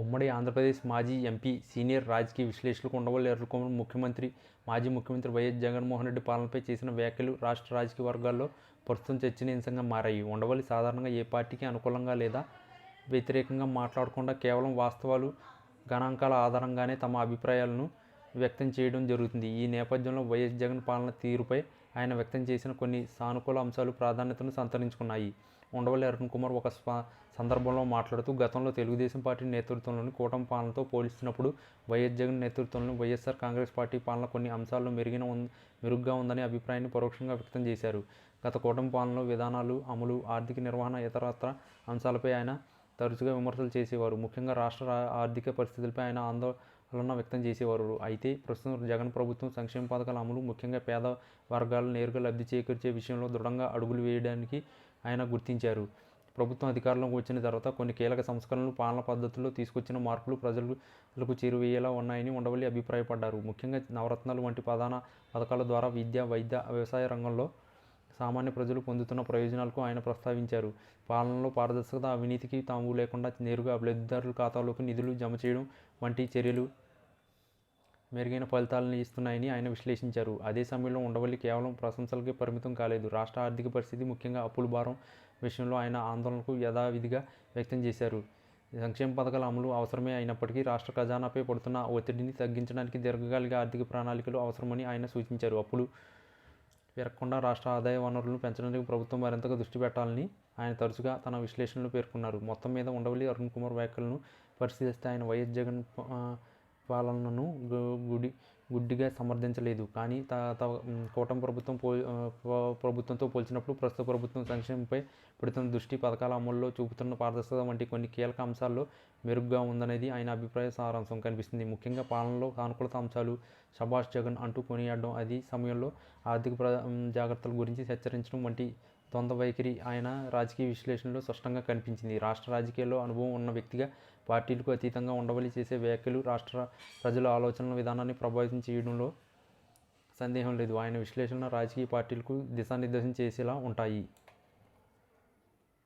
ఉమ్మడి ఆంధ్రప్రదేశ్ మాజీ MP senior రాజకీయ విశ్లేషకులు ఉండవల్లి అరుణకుమార్ ముఖ్యమంత్రి మాజీ ముఖ్యమంత్రి వైఎస్ జగన్మోహన్ రెడ్డి పాలనపై చేసిన వ్యాఖ్యలు రాష్ట్ర రాజకీయ వర్గాల్లో ప్రస్తుతం చర్చనీయాంశంగా మారాయి. ఉండవల్లి సాధారణంగా ఏ పార్టీకి అనుకూలంగా లేదా వ్యతిరేకంగా మాట్లాడకుండా కేవలం వాస్తవాలు గణాంకాల ఆధారంగానే తమ అభిప్రాయాలను వ్యక్తం చేయడం జరుగుతుంది. ఈ నేపథ్యంలో వైఎస్ జగన్ పాలన తీరుపై ఆయన వ్యక్తం చేసిన కొన్ని సానుకూల అంశాలు ప్రాధాన్యతను సంతరించుకున్నాయి. ఉండవల్లి అరుణ్ కుమార్ ఒక సందర్భంలో మాట్లాడుతూ గతంలో తెలుగుదేశం పార్టీ నేతృత్వంలోని కూటమి పాలనతో పోల్చినప్పుడు వైఎస్ జగన్ నేతృత్వంలోని వైఎస్ఆర్ కాంగ్రెస్ పార్టీ పాలన కొన్ని అంశాల్లో మెరుగిన మెరుగ్గా ఉందనే అభిప్రాయాన్ని పరోక్షంగా వ్యక్తం చేశారు. గత కూటమి పాలనలో విధానాలు అమలు ఆర్థిక నిర్వహణ ఇతరత్ర అంశాలపై ఆయన తరచుగా విమర్శలు చేసేవారు. ముఖ్యంగా రాష్ట్ర ఆర్థిక పరిస్థితులపై ఆయన ఆందోళన వ్యక్తం చేసేవారు. అయితే ప్రస్తుతం జగన్ ప్రభుత్వం సంక్షేమ పథకాల అమలు ముఖ్యంగా పేద వర్గాలు నేరుగా లబ్ధి చేకూర్చే విషయంలో దృఢంగా అడుగులు వేయడానికి ఆయన గుర్తించారు. ప్రభుత్వం అధికారంలోకి వచ్చిన తర్వాత కొన్ని కీలక సంస్కరణలు పాలన పద్ధతుల్లో తీసుకొచ్చిన మార్పులు ప్రజలకు చేరువేయేలా ఉన్నాయని ఉండవల్లి అభిప్రాయపడ్డారు. ముఖ్యంగా నవరత్నాలు వంటి ప్రధాన పథకాల ద్వారా విద్య వైద్య వ్యవసాయ రంగంలో సామాన్య ప్రజలు పొందుతున్న ప్రయోజనాలకు ఆయన ప్రస్తావించారు. పాలనలో పారదర్శకత అవినీతికి తాము లేకుండా నేరుగా లబ్ధిదారుల ఖాతాలోకి నిధులు జమ చేయడం వంటి చర్యలు మెరుగైన ఫలితాలను ఇస్తున్నాయని ఆయన విశ్లేషించారు. అదే సమయంలో ఉండవల్లి కేవలం ప్రశంసలకే పరిమితం కాలేదు. రాష్ట్ర ఆర్థిక పరిస్థితి ముఖ్యంగా అప్పుల భారం విషయంలో ఆయన ఆందోళనకు యథావిధిగా వ్యక్తం చేశారు. సంక్షేమ పథకాల అమలు అవసరమే అయినప్పటికీ రాష్ట్ర ఖజానాపై పడుతున్న ఒత్తిడిని తగ్గించడానికి దీర్ఘకాలిక ఆర్థిక ప్రణాళికలు అవసరమని ఆయన సూచించారు. అప్పులు పెరగకుండా రాష్ట్ర ఆదాయ వనరులను పెంచడానికి ప్రభుత్వం మరింతగా దృష్టి పెట్టాలని ఆయన తరచుగా తన విశ్లేషణలో పేర్కొన్నారు. మొత్తం మీద ఉండవల్లి అరుణ్ కుమార్ వ్యాఖ్యలను పరిశీలిస్తే ఆయన వైఎస్ జగన్ పాలనను గుడి గుడ్డిగా సమర్థించలేదు. కానీ త త- కూటమి ప్రభుత్వం పో ప్రభుత్వంతో పోల్చినప్పుడు ప్రస్తుత ప్రభుత్వం సంక్షేమంపై పెడుతున్న దృష్టి పథకాల అమల్లో చూపుతున్న పారదర్శకత వంటి కొన్ని కీలక అంశాల్లో మెరుగ్గా ఉందనేది ఆయన అభిప్రాయ సారాంశం కనిపిస్తుంది. ముఖ్యంగా పాలనలో సానుకూలత అంశాలు శభాష్ జగన్ అంటూ కొనియాడడం అది సమయంలో ఆర్థిక ప్ర జాగ్రత్తల గురించి హెచ్చరించడం వంటి ద్వంద్వ వైఖరి ఆయన రాజకీయ విశ్లేషణలో స్పష్టంగా కనిపించింది. రాష్ట్ర రాజకీయాల్లో అనుభవం ఉన్న వ్యక్తిగా పార్టీలకు అతీతంగా ఉండవలి చేసే వ్యాఖ్యలు రాష్ట్ర ప్రజల ఆలోచనల విధానాన్ని ప్రభావితం చేయడంలో సందేహం లేదు. ఆయన విశ్లేషణ రాజకీయ పార్టీలకు దిశానిర్దేశం చేసేలా ఉంటాయి.